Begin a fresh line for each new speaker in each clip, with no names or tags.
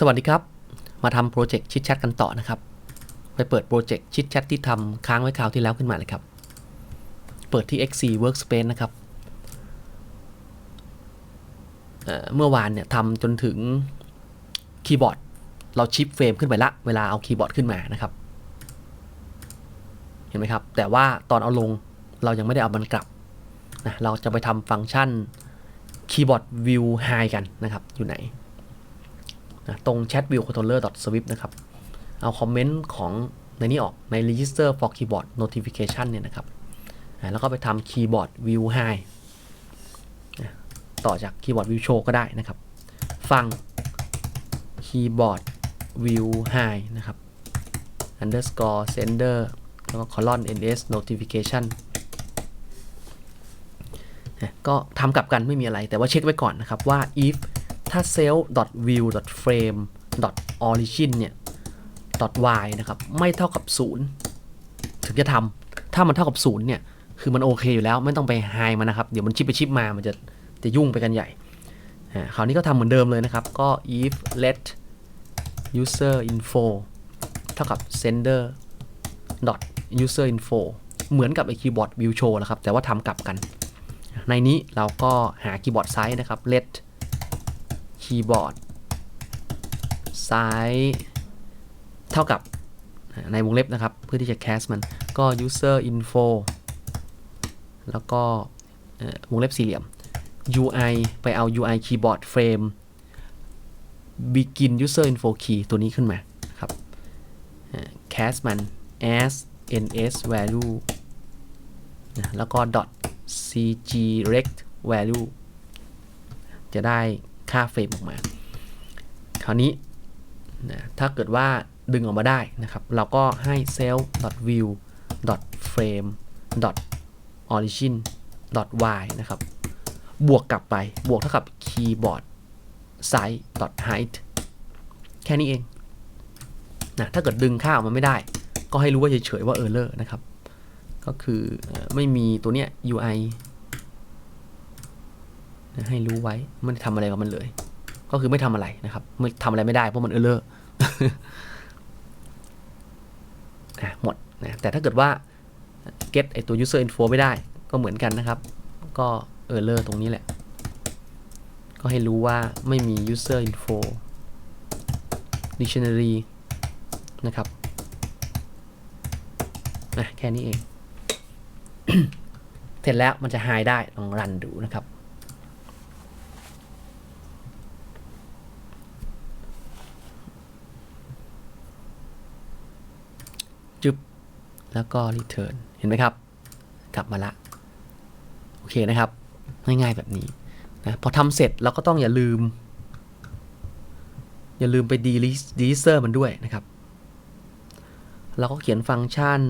สวัสดีครับ มาทำโปรเจกต์ชิดแชทกันต่อนะครับ ไปเปิดโปรเจกต์ชิดแชทที่ทำค้างไว้คราวที่แล้วขึ้นมาเลยครับ เปิดที่ XC Workspace นะครับเเมื่อวานเนี่ยทำจนถึงคีย์บอร์ด เราชิปเฟรมขึ้นไปละ เวลาเอาคีย์บอร์ดขึ้นมานะครับ เห็นไหมครับ แต่ว่าตอนเอาลงเรายังไม่ได้เอามันกลับนะเราจะไปทำฟังก์ชันคีย์บอร์ด view high กันนะครับ อยู่ไหน นะตรง chat view controller swift นะครับ เอาคอมเมนต์ของในนี้ออกใน register for keyboard notification เนี่ยนะครับ แล้วก็ไปทำ keyboard view high ต่อจาก keyboard view show ก็ได้นะครับ ฟัง keyboard view high นะครับ underscore sender แล้วก็ colon ns notification ก็ทำกลับกันไม่มีอะไรแต่ว่าเช็คไว้ก่อนนะครับว่า if ถ้า self view frame origin เนี่ย y นะครับ ไม่เท่ากับ 0 ถึงจะทำถ้ามันเท่ากับ 0 เนี่ย คือมันโอเคอยู่แล้วไม่ต้องไปไฮมันนะครับ เดี๋ยวมันชิปไปชิปมา มันจะจะยุ่งไปกันใหญ่คราวนี้ก็ทำเหมือนเดิมเลยนะครับ ก็ if let user info เท่ากับ sender dot user info เหมือนกับไอคีย์บอร์ด view show นะครับ แต่ว่าทำกลับกัน ในนี้เราก็หาคีย์บอร์ดไซส์นะครับ let คีย์บอร์ดไซส์เท่ากับในวงเล็บนะครับ เพื่อที่จะ cast มันก็ user info แล้วก็วงเล็บสี่เหลี่ยม UI ไปเอา UI keyboard frame begin user info key ตัวนี้ขึ้นมาครับ cast มัน as ns value แล้วก็ dot cg rect value จะได้ ค่าเฟรมออกมา คราวนี้นะถ้าเกิดว่าดึงออกมาได้นะครับ เราก็ให้ cell view frame origin y นะครับ บวกกลับไปบวกเท่ากับ keyboard size height แค่นี้เองนะถ้าเกิดดึงค่าออกมาไม่ได้ ก็ให้รู้ว่าเฉยๆว่า error นะครับ ก็คือไม่มีตัวเนี้ย UI ให้รู้ไว้ไม่ได้ทำอะไรกับมันเลย ก็คือไม่ทำอะไรนะครับไม่ทำอะไรไม่ได้เพราะมันเออเลอร์หมดนะแต่ถ้าเกิดว่า get ไอตัว user info ไม่ได้ ก็เหมือนกันนะครับ ก็เออเลอร์ตรงนี้แหละ ก็ให้รู้ว่าไม่มี user info dictionary นะครับนะแค่นี้เอง เสร็จแล้วมันจะหายได้ลองรันดูนะครับ จึบ แล้วก็ return เห็นไหมครับ กลับมาละ โอเคนะครับ ง่ายๆแบบนี้นะพอทำเสร็จเราก็ต้องอย่าลืม อย่าลืมไป delete delisser มันด้วยนะครับ เราก็เขียนฟังก์ชัน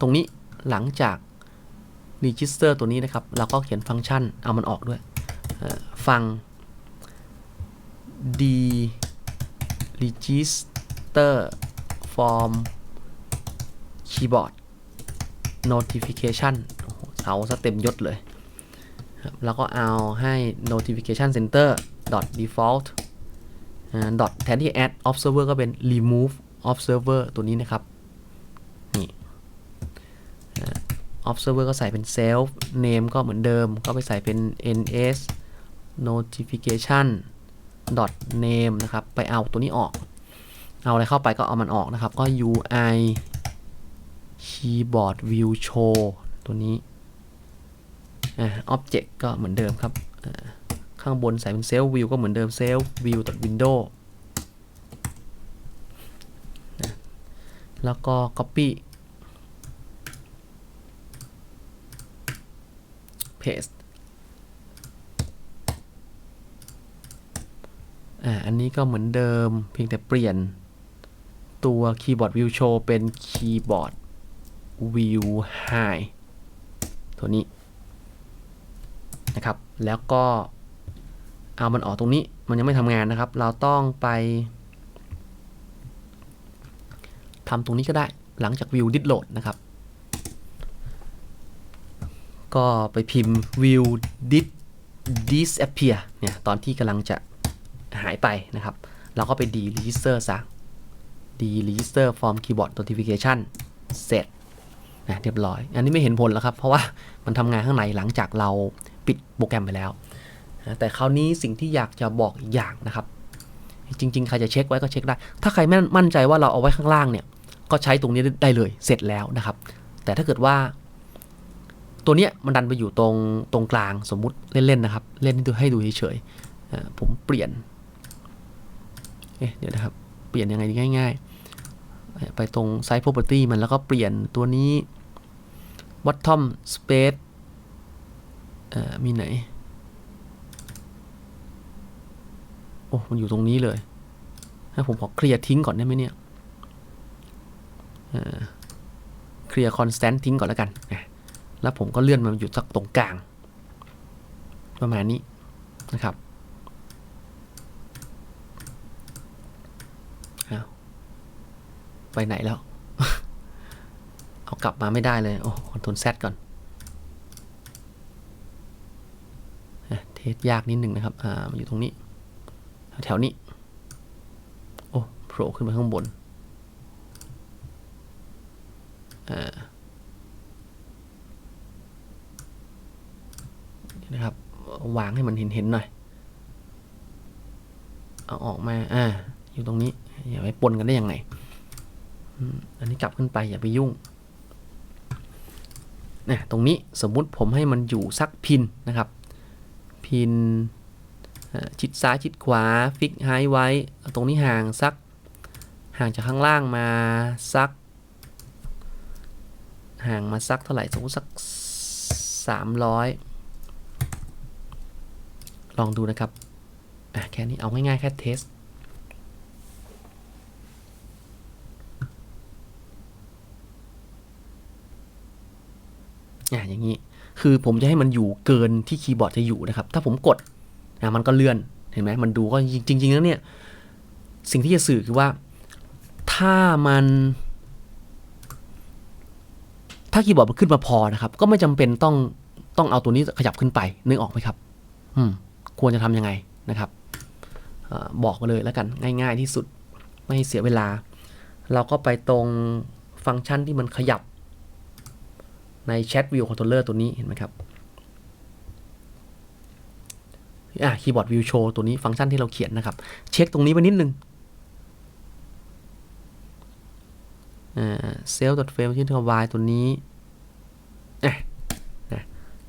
ตรงนี้หลังจาก register ตัวนี้นะครับ เราก็เขียนฟังก์ชันเอามันออกด้วยฟัง d register from keyboard notification โอ้โหเสาซะเต็มยศเลย แล้วก็เอาให้ notification center dot default dot แทนที่ add observer ก็เป็น remove observer ตัวนี้นะครับ นี่ observer ก็ใส่เป็น self name ก็เหมือนเดิม ก็ไปใส่เป็น ns notification dot name นะครับ ไปเอาตัวนี้ออก เอาอะไรเข้าไปก็เอามันออกนะครับ ก็ ui คีย์บอร์ดวิวโชว์ตัวนี้อ่าอ็อบเจกต์ก็เหมือนเดิมครับ ข้างบนใส่เป็นเซลล์วิวก็เหมือนเดิมเซลล์วิวตัดวินโดว์แล้วก็ copy paste อ่า อันนี้ก็เหมือนเดิมเพียงแต่เปลี่ยนตัวคีย์บอร์ดวิวโชว์เป็นคีย์บอร์ด view high ตัวนี้นะครับ แล้วก็เอามันออกตรงนี้มันยังไม่ทำงานนะครับ เราต้องไปทำตรงนี้ก็ได้หลังจาก view did load นะครับ ก็ไปพิมพ์ view did disappear เนี่ย ตอนที่กำลังจะหายไปนะครับ เราก็ไป deregister ซะ deregister from keyboard notification เสร็จ นะเรียบร้อย อันนี้ไม่เห็นผลแล้วครับ เพราะว่ามันทำงานข้างในหลังจากเราปิดโปรแกรมไปแล้วนะแต่คราวนี้สิ่งที่อยากจะบอกอีกอย่างนะครับ จริง ๆ ใครจะเช็คไว้ก็เช็คได้ ถ้าใครไม่มั่นใจว่าเราเอาไว้ข้างล่างเนี่ย ก็ใช้ตรงนี้ได้เลย เสร็จแล้วนะครับ แต่ถ้าเกิดว่า ตัวเนี้ยมันดันไปอยู่ตรงตรงกลางสมมุติเล่นๆนะครับ เล่นให้ดูให้ดูเฉยๆผมเปลี่ยนเอ๊ะเดี๋ยวนะครับ เปลี่ยนยังไงง่าย ๆ ไปตรง Site Property มันแล้วก็เปลี่ยนตัวนี้ Bottom Space เอ่อมีไหน โอ้ มันอยู่ตรงนี้เลยถ้ผมขอเคลียร์ทิ้งก่อนได้ไหมเนี่ยเคลียร์ constant ทิ้งก่อนแล้วกัน แล้วผมก็เลื่อนมันอยู่สักตรงกลาง ประมาณนี้นะครับไปไหนแล้ว กลับมาไม่ได้เลย โอ้คอนโทรล Z ก่อนเทสยากนิดหนึ่งนะครับ อ่ามันอยู่ตรงนี้ แถวนี้ โอ้โผล่ขึ้นมาข้างบน อ่านะครับ วางให้มันเห็นเห็นหน่อย เอาออกมา อ่า อยู่ตรงนี้ อย่าไปปนกันได้ยังไง อันนี้กลับขึ้นไปอย่าไปยุ่ง นะตรงนี้สมมุติผมให้มันอยู่สักพินนะครับ พินชิดซ้ายชิดขวาฟิกไฮไว้ ตรงนี้ห่างสักห่างจากข้างล่างมาสัก ห่างมาสักเท่าไหร่สมมติสัก 300 ลองดูนะครับแค่นี้เอาง่ายๆแค่เทส อะอย่างนี้ คือผมจะให้มันอยู่เกินที่คีย์บอร์ดจะอยู่นะครับ ถ้าผมกดอะมันก็เลื่อน เห็นไหมมันดูก็จริงๆแล้วเนี่ย สิ่งที่จะสื่อคือว่า ถ้ามัน ถ้าคีย์บอร์ดมันขึ้นมาพอนะครับ ก็ไม่จำเป็นต้องต้องเอาตัวนี้ขยับขึ้นไป นึกออกไหมครับ อืม ควรจะทำยังไงนะครับอบอกมาเลยแล้วกัน ง่าย ๆ ที่สุด ไม่เสียเวลา เราก็ไปตรงฟังก์ชันที่มันขยับ ใน Chat View Controller ตัวนี้เห็นไหมครับอะ Keyboard View Show ตัวนี้ฟังก์ชันที่เราเขียนนะครับ เช็คตรงนี้ไปนิดนึงอ่า self.frame ที่ทวายตัวนี้นะ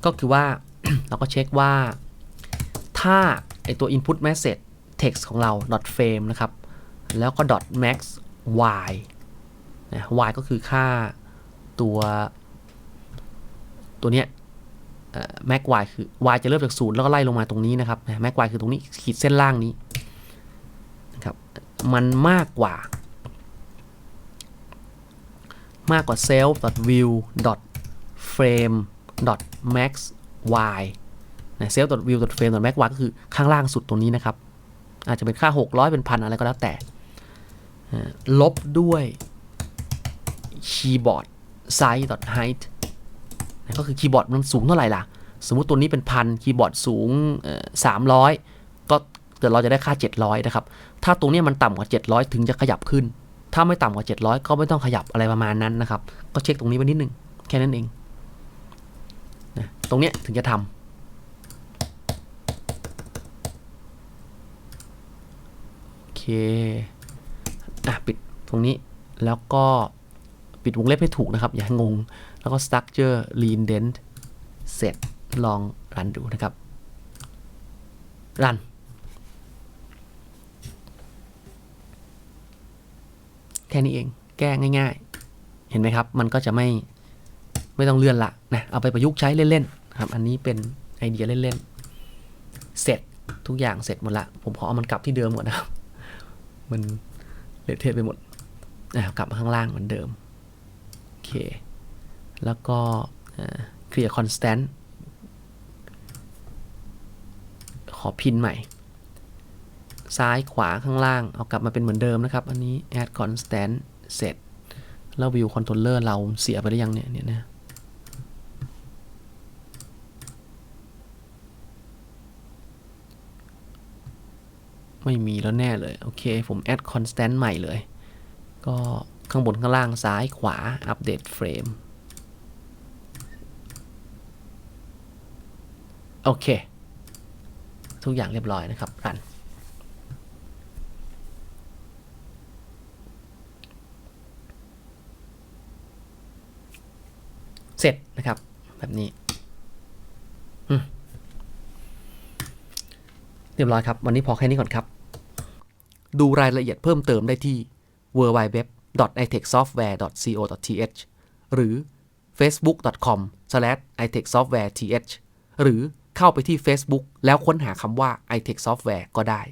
ก็คือว่า เราก็เช็คว่า ถ้าไอตัว input message text ของเรา dot frame นะครับ แล้วก็ dot max y นะ y ก็คือค่าตัว ตัวเนี้ย max y คือ y จะเริ่มจากศูนย์แล้วก็ไล่ลงมาตรงนี้นะครับ max y คือตรงนี้ขีดเส้นล่างนี้นะครับมันมากกว่า มากกว่า self view frame max y นะ self view frame max y ก็คือข้างล่างสุดตรงนี้นะครับ อาจจะเป็นค่า 600 เป็นพันอะไรก็แล้วแต่ ลบด้วย keyboard size height ก็คือคีย์บอร์ดมันสูงเท่าไหร่ล่ะ สมมติตัวนี้เป็นพันคีย์บอร์ดสูงสามร้อยก็เดี๋ยวเราจะได้ค่า 700 นะครับ ถ้าตรงนี้มันต่ำกว่า 700 ถึงจะขยับขึ้น ถ้าไม่ต่ำกว่า 700 ก็ไม่ต้องขยับอะไรประมาณนั้นนะครับ ก็เช็คตรงนี้ไว้นิดนึง แค่นั้นเองนะตรงนี้ถึงจะทำโอเค อะ ปิดตรงนี้แล้วก็ ปิดวงเล็บให้ถูกนะครับ อย่าให้งง แล้วก็ structure reindent เสร็จลองรันดูนะครับ รัน แค่นี้เองแก้ง่าย ๆ เห็นไหมครับ มันก็จะไม่ไม่ต้องเลื่อนละนะ เอาไปประยุกต์ใช้เล่นๆครับ อันนี้เป็นไอเดียเล่นๆ เสร็จทุกอย่างเสร็จหมดละ ผมขอเอามันกลับที่เดิมหมดนะครับ มันเละเทะไปหมดนะกลับมาข้างล่างเหมือนเดิม เคแล้วก็ clear constant ขอพินใหม่ ซ้ายขวาข้างล่าง เอากลับมาเป็นเหมือนเดิมนะครับ อันนี้ add constant เสร็จ แล้ว view controller เราเสียไปหรือยังเนี่ยเนี่ยนะไม่มีแล้วแน่เลย โอเค ผม add constant ใหม่เลย ก็ ข้างบนข้างล่างซ้ายขวาอัปเดตเฟรมโอเค ทุกอย่างเรียบร้อยนะครับรันเสร็จนะครับ แบบนี้เรียบร้อยครับ วันนี้พอแค่นี้ก่อนครับ ดูรายละเอียดเพิ่มเติมได้ที่ itechsoftware.co.th หรือ facebook.com/itechsoftwareth หรือเข้าไปที่ Facebook แล้วค้นหาคำว่า itech software ก็ได้